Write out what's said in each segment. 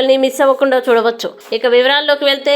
వీడియోల్ని miss అవ్వకుండా చూడవచ్చు. ఇక వివరాల్లోకి వెళ్తే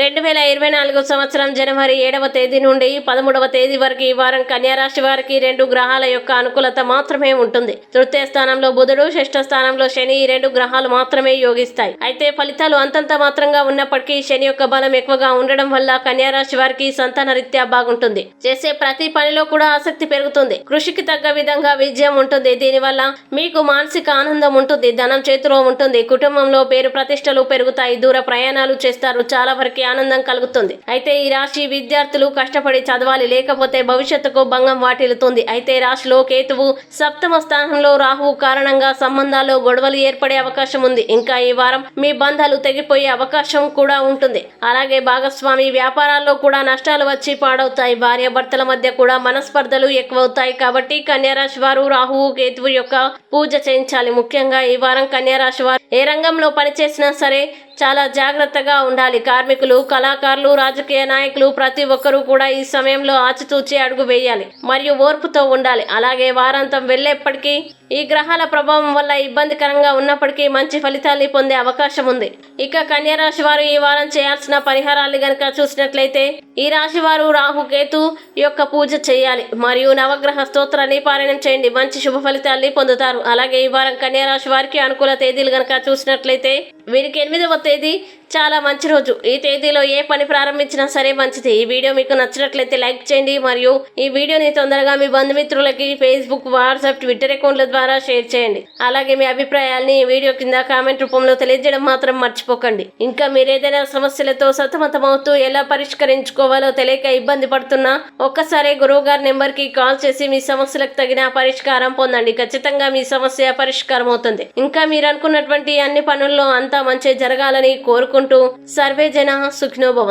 రెండు వేల ఇరవై నాలుగు సంవత్సరం జనవరి ఏడవ తేదీ నుండి పదమూడవ తేదీ వరకు ఈ వారం కన్యారాశి వారికి రెండు గ్రహాల యొక్క అనుకూలత మాత్రమే ఉంటుంది. తృతీయ స్థానంలో బుధుడు షష్ఠ స్థానంలో శని ఈ రెండు గ్రహాలు మాత్రమే యోగిస్తాయి. అయితే ఫలితాలు అంతంత మాత్రంగా ఉన్నప్పటికీ శని యొక్క బలం ఎక్కువగా ఉండడం వల్ల కన్యారాశి వారికి సంతాన రీత్యా బాగుంటుంది. చేసే ప్రతి పనిలో కూడా ఆసక్తి పెరుగుతుంది. కృషికి తగ్గ విధంగా విజయం ఉంటుంది. దీనివల్ల మీకు మానసిక ఆనందం ఉంటుంది ధనం చేతిలో ఉంటుంది కుటుంబంలో పేరు ప్రతిష్టలు పెరుగుతాయి దూర ప్రయాణాలు చేస్తారు. చాలా వరకు ఆనందం కలుగుతుంది. అయితే ఈ రాశి విద్యార్థులు కష్టపడి చదవాలి లేకపోతే భవిష్యత్తుకు భంగం వాటిల్లుతుంది. అయితే రాశిలో కేతువు సప్తమ స్థానంలో రాహువు కారణంగా సంబంధాల్లో గొడవలు ఏర్పడే అవకాశం ఉంది. ఇంకా ఈ వారం మీ బంధాలు తెగిపోయే అవకాశం కూడా ఉంటుంది. అలాగే భాగస్వామి వ్యాపారాల్లో కూడా నష్టాలు వచ్చి పాడవుతాయి. భార్య భర్తల మధ్య కూడా మనస్పర్ధలు ఎక్కువవుతాయి కాబట్టి కన్యారాశి వారు రాహువు కేతువు యొక్క పూజ చేయించాలి. ముఖ్యంగా ఈ వారం కన్యారాశి వారు ఏ రంగంలో పనిచేసినా సరే చాలా జాగ్రత్తగా ఉండాలి. కార్మికులు కళాకారులు రాజకీయ నాయకులు ప్రతి ఒక్కరూ కూడా ఈ సమయంలో ఆచితూచి అడుగు వేయాలి మరియు ఓర్పుతో ఉండాలి. అలాగే వారాంతం వెళ్ళేప్పటికీ ఈ గ్రహాల ప్రభావం వల్ల ఇబ్బందికరంగా ఉన్నప్పటికీ మంచి ఫలితాలు పొందే అవకాశం ఉంది. ఇక కన్యా రాశి వారు ఈ వారం చేయాల్సిన పరిహారాలు గనక చూసినట్లయితే ఈ రాశి వారు రాహు కేతు యొక్క పూజ చేయాలి. మరియు నవగ్రహ స్తోత్రాన్ని పారాయణం చేయండి. మంచి శుభ ఫలితాల్ని పొందుతారు. అలాగే ఈ వారం కన్యా రాశి వారికి అనుకూల తేదీలు గనక చూసినట్లయితే వీరికి ఎనిమిదవ తేదీ చాలా మంచి రోజు. ఈ తేదీలో ఏ పని ప్రారంభించినా సరే మంచిది. ఈ వీడియో మీకు నచ్చినట్లయితే లైక్ చేయండి. మరియు ఈ వీడియోని తొందరగా మీ బంధుమిత్రులకి ఫేస్బుక్ వాట్సాప్ ట్విట్టర్ అకౌంట్ల ద్వారా షేర్ చేయండి. అలాగే మీ అభిప్రాయాల్ని ఈ వీడియో కింద కామెంట్ రూపంలో తెలియజేయడం మాత్రం మర్చిపోకండి. ఇంకా మీరు ఏదైనా సమస్యలతో సతమతమవుతూ ఎలా పరిష్కరించుకోవాలో తెలియక ఇబ్బంది పడుతున్నా ఒక్కసారి గురువు గారి నెంబర్కి కాల్ చేసి మీ సమస్యలకు తగిన పరిష్కారం పొందండి. ఖచ్చితంగా మీ సమస్య పరిష్కారం అవుతుంది. ఇంకా మీరు అనుకున్నటువంటి అన్ని పనుల్లో అంతా మంచి జరగాలని కోరుకుంటూ సర్వే జన సుఖినోభవం